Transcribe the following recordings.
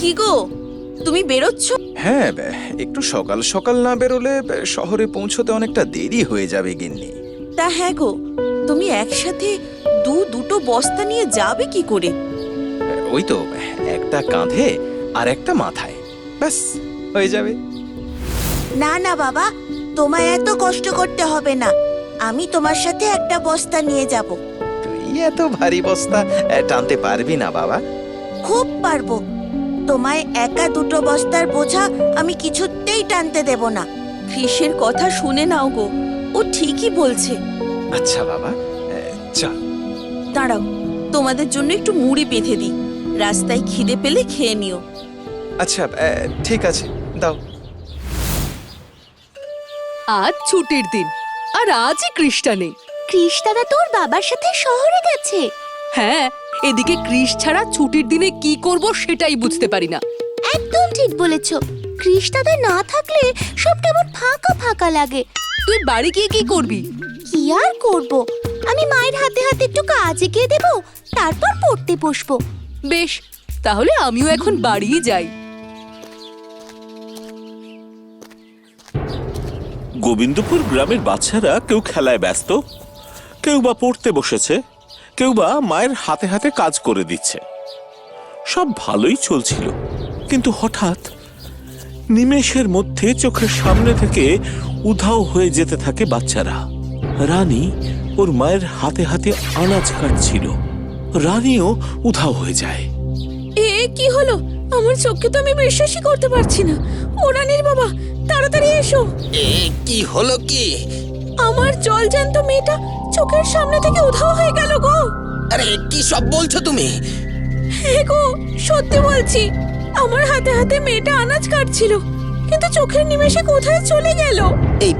কি গো? তুমি বেরোচ্ছ? হ্যাঁ একটু সকাল সকাল না বেরোলে শহরে পৌঁছতে অনেকটা দেরি হয়ে যাবে গিন্নি। তা হ্যাঁ গো তুমি একসাথে দু দুটো বস্তা নিয়ে যাবে কি করে? ওই তো একটা কাঁধে আর একটা মাথায়। ব্যাস হয়ে যাবে। না না বাবা তোমায় এত কষ্ট করতে হবে না। আমি তোমার সাথে একটা বস্তা নিয়ে যাব। এত ভারী বস্তা টানতে পারবি না বাবা। খুব পারব। তোমায় একা দুটো বস্তার বোঝা আমি কিছুতেই টানতে দেব না। কৃষের কথা শুনে নাও গো ও ঠিকই বলছে। আচ্ছা বাবা চল। দাঁড়াও তোমাদের জন্য একটু মুড়ি বেঁধে দিই। রাস্তায় খিদে পেলে খেয়ে নিও। আচ্ছা ঠিক আছে দাও। আজ ছুটির দিন আর আজই কৃষ্টা নেই। কৃষ দাদা তোর বাবার সাথে শহরে গেছে। হ্যাঁ এদিকে কৃষ ছাড়া ছুটির দিনে কি করব সেটাই বুঝতে পারি না। একদম ঠিক বলেছ। কৃষ দাদা না থাকলে সব কেমন ফাঁকা ফাঁকা লাগে। তুই বাড়ি গিয়ে কি করবি? কি আর করব? আমি মায়ের হাতে হাতে একটু কাজে গিয়ে দেব তারপর পড়তে বসবো। বেশ তাহলে আমিও এখন বাড়িই যাই। গোবিন্দপুর গ্রামের বাচ্চারা কেউ খেলায় ব্যস্ত? কেউ বা পড়তে বসেছে কেউ বা মায়ের হাতে হাতে কাজ করে দিচ্ছে। সব ভালোই চলছিল কিন্তু হঠাৎ নিমেষের মধ্যে চোখের সামনে থেকে উধাও হয়ে যেতে থাকে বাচ্চারা। রানী ওর মায়ের হাতে হাতে আনাজ কাটছিল। রানীও উধাও হয়ে যায়। এ কি হলো? আমার চোখকে তো আমি বিশ্বাসই করতে পারছি না। ও রানীর বাবা তাড়াতাড়ি এসো। এ কি হলো কি? আমার জল জ্যান্ত মেয়েটা চোখের সামনে থেকে উধাও হয়ে গেল গো। আরে কি সব বলছো তুমি? হে গো সত্যি বলছি আমার হাতে হাতে মেয়েটা আনাজ কাটছিল কিন্তু চোখের নিমেষে কোথায় চলে গেল? এই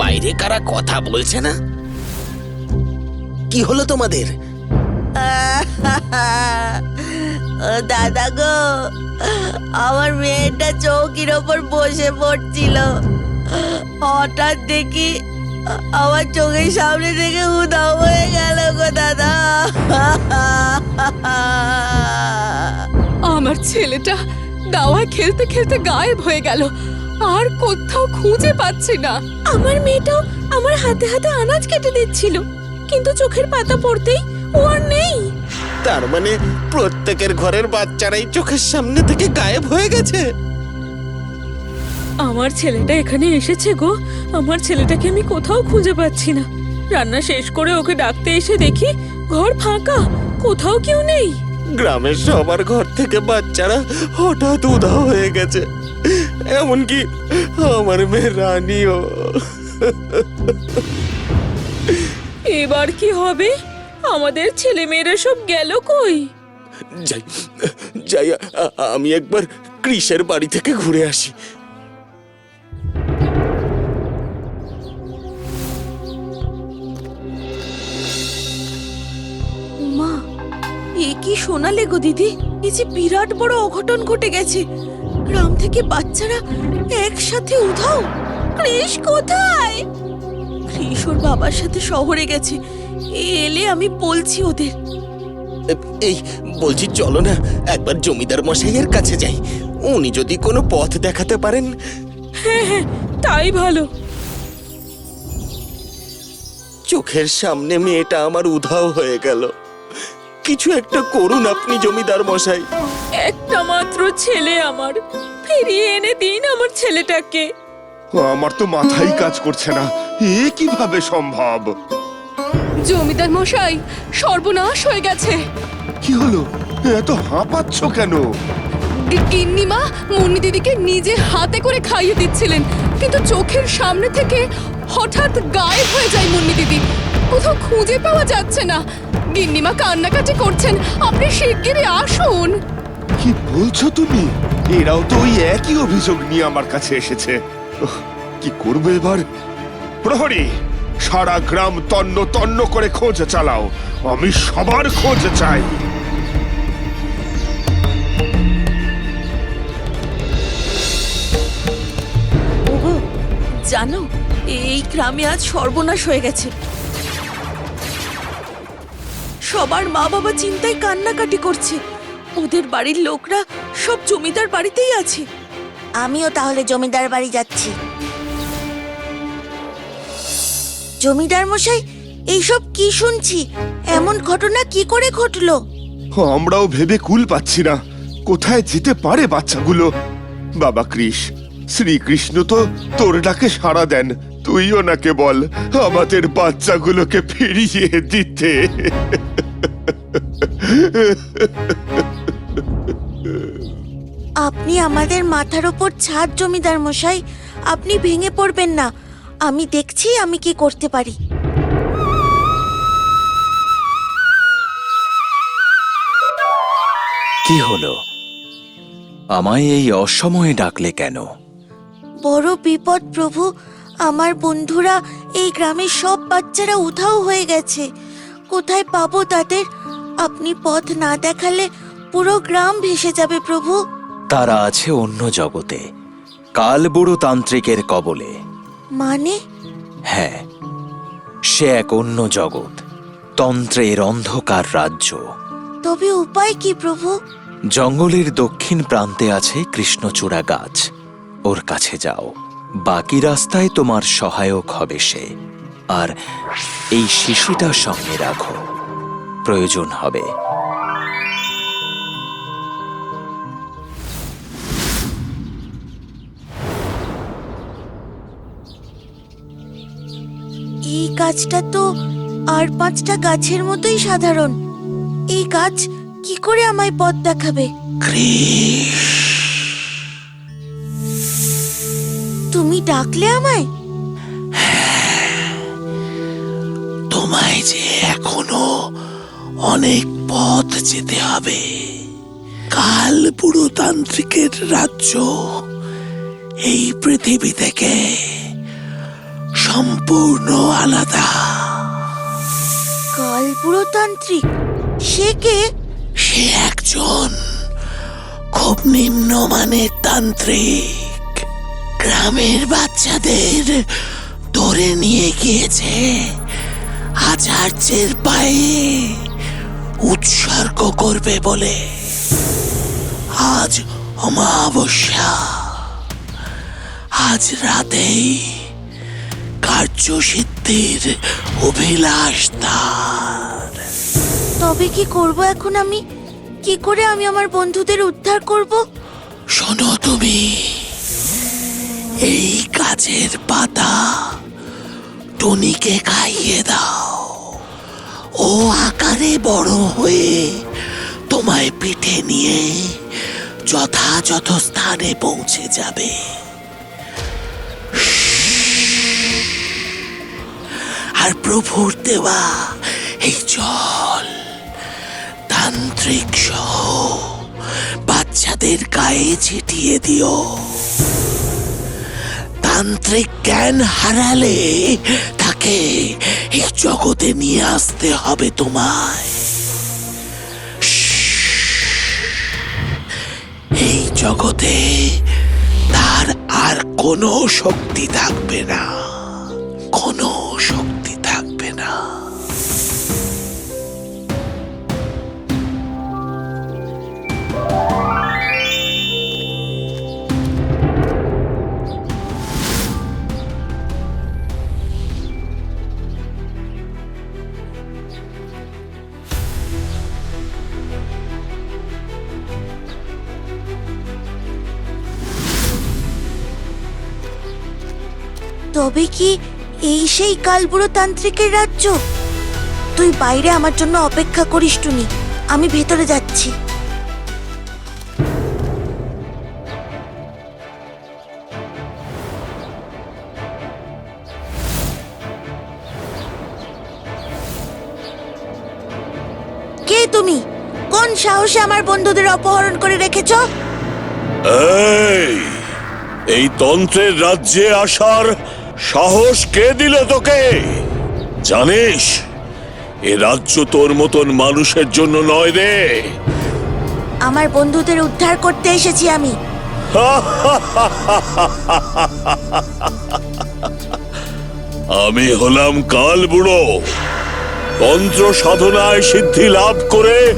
বাইরে কারা কথা বলছে না? কি হলো তোমাদের? ও দাদা গো আমার মেয়েটা চৌকির ওপর বসে পড়ছিল। হঠাৎ দেখি আমার চোখের সামনে থেকে উধাও হয়ে গেল গো দাদা। আমার ছেলেটা দাওয়ায় খেলতে খেলতে গায়েব হয়ে গেল। আর কোথাও খুঁজে পাচ্ছি না। আমার মেয়েটাও আমার হাতে হাতে আনাজ কেটে দিচ্ছিল। কিন্তু চোখের পাতা পড়তেই ও আর নেই। তার মানে প্রত্যেকের ঘরের বাচ্চারাই চোখের সামনে থেকে গায়েব হয়ে গেছে? আমার ছেলেটা এখানে এসেছে গো। আমার ছেলেটাকে আমি কোথাও খুঁজে পাচ্ছি না। রান্না শেষ করে ওকে ডাকতে এসে দেখি ঘর ফাঁকা কোথাও কেউ নেই। গ্রামের সবার ঘর থেকে বাচ্চারা হঠাৎ উধাও হয়ে গেছে। এমনকি আমার মেয়ে রানীও। এবার কি হবে? আমাদের ছেলে মেয়েরা সব গেল কই? যাই যাই আমি একবার কৃষের বাড়ি থেকে ঘুরে আসি। কি শোনালে গো দিদি? এই যে বিরাট বড় অঘটন ঘটে গেছে। গ্রাম থেকে বাচ্চারা একসাথে উধাও। কৃষ কোথায়? কৃষ ওর বাবার সাথে শহরে গেছে। এলে আমি বলছি ওদের। এই বলছি চলো না একবার জমিদার মশাইয়ের কাছে যাই। উনি যদি কোনো পথ দেখাতে পারেন। হ্যাঁ হ্যাঁ তাই ভালো। চোখের সামনে মেয়েটা আমার উধাও হয়ে গেল। কিছু একটা করুন আপনি জমিদার মশাই। একটা মাত্র ছেলে আমার। ফিরিয়ে এনে দিন আমার ছেলেটাকে। আমার তো মাথাই কাজ করছে না। এ কীভাবে সম্ভব? জমিদার মশাই সর্বনাশ হয়ে গেছে। কি হলো? এত হাঁপাচ্ছ কেন? গিন্নিমা মুন্নি দিদিকে নিজে হাতে করে খাইয়ে দিচ্ছিলেন। কিন্তু চোখের সামনে থেকে হঠাৎ গায়েব হয়ে যায় মুন্নি দিদি। কোথাও খুঁজে পাওয়া যাচ্ছে না। গিন্নিমা কান্নাকাটি করছেন। আপনি শিগগিরই আসুন। কি বলছো তুমি? এরাও তো ওই একই অভিযোগ নিয়ে আমার কাছে এসেছে। কি করবে এবার? প্রহরী সারা গ্রাম তন্ন তন্ন করে খোঁজ চালাও। আমি সবার খোঁজ চাই। ওগো জানো এই গ্রামে আজ সর্বনাশ হয়ে গেছে। সবার মা বাবা চিন্তায় কান্নাকাটি করছে। ওদের বাড়ির লোকরা সব জমিদার বাড়িতেই আছে। আমিও তাহলে জমিদার বাড়ি যাচ্ছি। জমিদার মশাই এইসব কি শুনছি? এমন ঘটনা কি করে ঘটলো? আমরাও ভেবে কুল পাচ্ছি না। কোথায় যেতে পারে বাচ্চাগুলো? বাবা কৃষ শ্রীকৃষ্ণ তো তোর ডাকে সাড়া দেন। তুইও নাকে বল আমাদের বাচ্চাগুলোকে ফিরিয়ে দিতে। আপনি আমাদের মাথার ওপর ছাদ জমিদার মশাই আপনি ভেঙে পড়বেন না। আমি দেখছি আমি কি করতে পারি। কি হলো? আমায় এই অসময়ে ডাকলে কেন? বড় বিপদ প্রভু আমার বন্ধুরা এই গ্রামের সব বাচ্চারা উধাও হয়ে গেছে। কোথায় পাবো তাদের? আপনি পথ না দেখালে পুরো গ্রাম ভেসে যাবে প্রভু। তারা আছে অন্য জগতে কাল বুড়ো তান্ত্রিকের কবলে। মানে? হ্যাঁ সে এক অন্য জগৎ তন্ত্রের অন্ধকার রাজ্য। তবে উপায় কি প্রভু? জঙ্গলের দক্ষিণ প্রান্তে আছে কৃষ্ণচূড়া গাছ। ওর কাছে যাও বাকি রাস্তায় তোমার সহায়ক হবে সে। আর এই শিশুটা সঙ্গে রাখো। প্রয়োজন হবে। এই গাছটা তো আর পাঁচটা গাছের মতোই সাধারণ। এই গাছ কি করে আমায় পথ দেখাবে? তুমি ডাকলে আমায়? তোমায় যে এখনও অনেক পথ যেতে হবে। কাল বুড়ো তান্ত্রিকের রাজ্য এই পৃথিবী থেকে সম্পূর্ণ আলাদা। কাল পুরোতান্ত্রিক? সে কে? সে একজন খুব নিম্নমানের তান্ত্রিক। গ্রামের বাচ্চাদের ধরে নিয়ে গিয়েছে আচার্যের পায়ে। উৎসর্গ করবে বলে আজ অমাবস্যা। আজ রাতেই কার্যসিদ্ধির অভিলাষ তার। তবে কি করব এখন আমি? কি করে আমি আমার বন্ধুদের উদ্ধার করব? শোনো তুমি এই গাছের পাতা টনিকে খাইয়ে দাও। আকারে বড় হয়ে তোমায় পিঠে নিয়ে যথাযথ স্থানে পৌঁছে যাবে। আর প্রভুর দেওয়া এই জল তান্ত্রিক সহ বাচ্চাদের গায়ে ছিটিয়ে দিও। তান্ত্রিক জ্ঞান হারালে তাকে এই জগতে নিয়ে আসতে হবে তোমায়। এই জগতে তার আর কোনো শক্তি থাকবে না কোনো তবে কি এই সেই কালবুড়ো তান্ত্রিকের রাজ্য? তুই বাইরে আমার জন্য অপেক্ষা করিস, টুনি। আমি ভেতরে যাচ্ছি। কে তুমি? কোন সাহসে আমার বন্ধুদের অপহরণ করে রেখেছো? এই তন্ত্রের রাজ্যে আসার সাহস কে দিল তোকে? জানিস এ রাজ্য তোর মতন মানুষের জন্য নয় রে। আমার বন্ধুদের উদ্ধার করতে এসেছি আমি। আমি হলাম কাল বুড়ো। তন্ত্র সাধনায় সিদ্ধি লাভ করে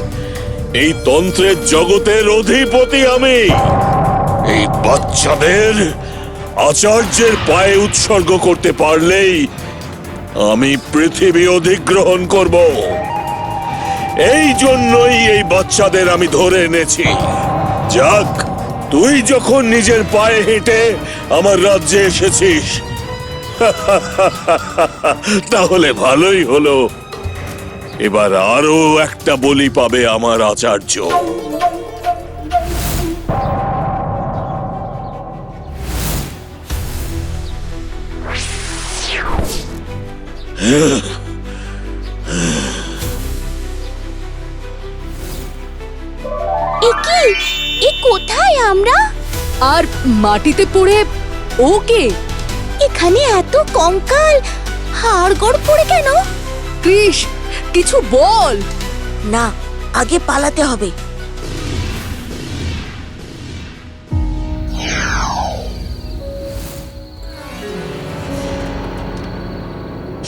এই তন্ত্রের জগতের অধিপতি আমি। এই বাচ্চাদের আচার্যের পায়ে উৎসর্গ করতে পারলেই আমি পৃথিবী অধিগ্রহণ করব। এই জন্যই এই বাচ্চাদের আমি ধরে এনেছি। যাক, তুই যখন নিজের পায়ে হেঁটে আমার রাজ্যে এসেছিস, তাহলে ভালোই হলো। এবার আরও একটা বলি পাবে আমার আচার্য। এ কি? এ কোথায় আমরা? আর মাটিতে পড়ে ওকে এখানে এত কঙ্কাল। হাড়গড় পড়ে কেন? কৃষ কিছু বল। না আগে পালাতে হবে।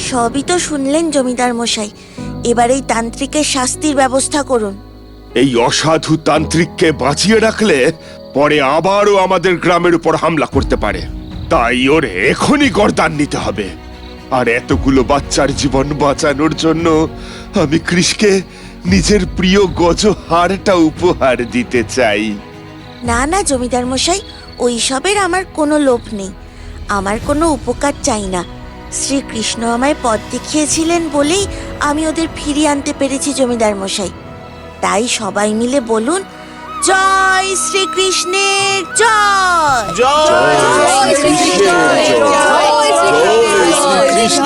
সবই তো শুনলেন জমিদার মশাই। এবার এই তান্ত্রিকের শাস্তির ব্যবস্থা করুন। এই অসাধু তান্ত্রিককে বাঁচিয়ে রাখলে পরে আবারও আমাদের গ্রামের উপর হামলা করতে পারে। তাই ওর এখনই গরদান নিতে হবে। আর এতগুলো বাচ্চার জীবন বাঁচানোর জন্য আমি কৃষকে নিজের প্রিয় গজ হারটা উপহার দিতে চাই। না না জমিদার মশাই ওইসবের আমার কোনো লোভ নেই। আমার কোনো উপকার চাই না। শ্রীকৃষ্ণ আমায় পথ দেখিয়েছিলেন বলেই আমি ওদের ফিরিয়ে আনতে পেরেছি জমিদার মশাই। তাই সবাই মিলে বলুন জয় শ্রীকৃষ্ণের জয়! জয় শ্রীকৃষ্ণ জয়! শ্রীকৃষ্ণ